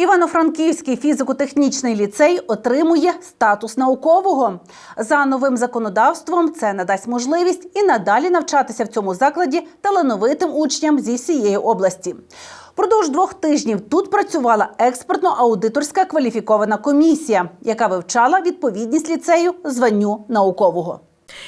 Івано-Франківський фізико-технічний ліцей отримує статус наукового. За новим законодавством це надасть можливість і надалі навчатися в цьому закладі талановитим учням зі всієї області. Продовж двох тижнів тут працювала експертно-аудиторська кваліфікована комісія, яка вивчала відповідність ліцею званню наукового.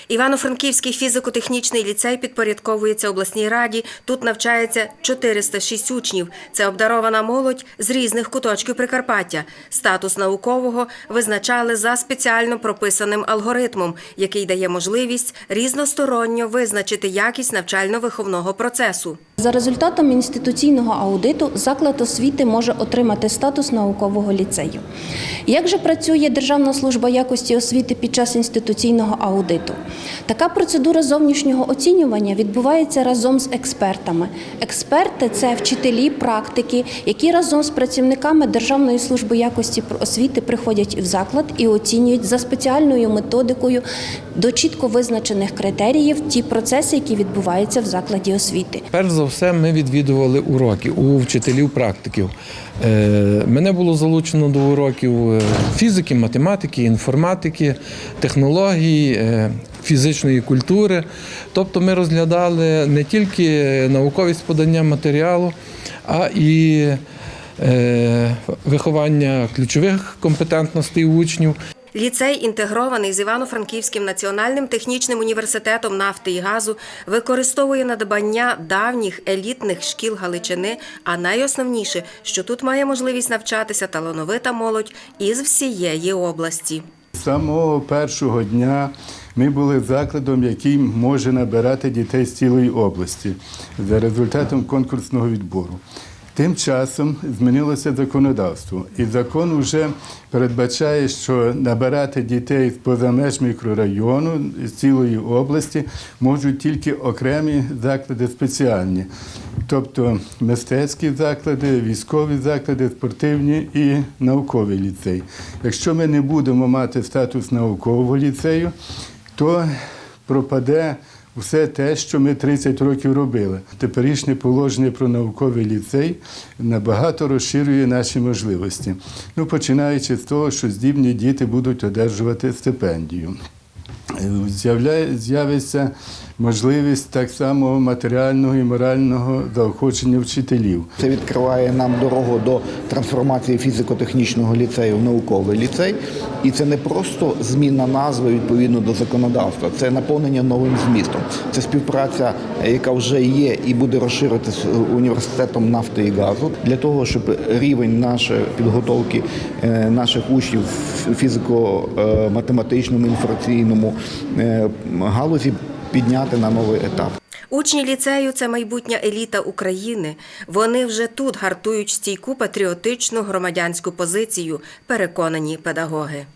Івано-Франківський фізико-технічний ліцей підпорядковується обласній раді. Тут навчається 406 учнів. Це обдарована молодь з різних куточків Прикарпаття. Статус наукового визначали за спеціально прописаним алгоритмом, який дає можливість різносторонньо визначити якість навчально-виховного процесу. За результатом інституційного аудиту заклад освіти може отримати статус наукового ліцею. Як же працює Державна служба якості освіти під час інституційного аудиту? Така процедура зовнішнього оцінювання відбувається разом з експертами. Експерти це вчителі, практики, які разом з працівниками Державної служби якості освіти приходять в заклад і оцінюють за спеціальною методикою до чітко визначених критеріїв ті процеси, які відбуваються в закладі освіти. За все, ми відвідували уроки у вчителів-практиків. Е, Мене було залучено до уроків е, фізики, математики, інформатики, технологій, е, фізичної культури. Тобто ми розглядали не тільки науковість подання матеріалу, а і виховання ключових компетентностей учнів. Ліцей, інтегрований з Івано-Франківським національним технічним університетом нафти і газу, використовує надбання давніх елітних шкіл Галичини. А найосновніше, що тут має можливість навчатися талановита молодь із всієї області. Самого першого дня ми були закладом, який може набирати дітей з цілої області за результатом конкурсного відбору. Тим часом змінилося законодавство, і закон вже передбачає, що набирати дітей поза меж мікрорайону з цілої області можуть тільки окремі заклади спеціальні, тобто мистецькі заклади, військові заклади, спортивні і науковий ліцей. Якщо ми не будемо мати статус наукового ліцею, то пропаде все те, що ми 30 років робили. Теперішнє положення про науковий ліцей набагато розширює наші можливості. Ну, починаючи з того, що здібні діти будуть одержувати стипендію. Е, З'явиться можливість так само матеріального і морального заохочення вчителів. Це відкриває нам дорогу до трансформації фізико-технічного ліцею в науковий ліцей. І це не просто зміна назви відповідно до законодавства, це наповнення новим змістом. Це співпраця, яка вже є і буде розширитися з університетом нафти і газу для того, щоб рівень нашої підготовки е, наших учнів в фізико-математичному інформаційному е, галузі підняти на новий етап. Учні ліцею це майбутня еліта України. Вони вже тут гартують стійку патріотичну громадянську позицію, переконані педагоги.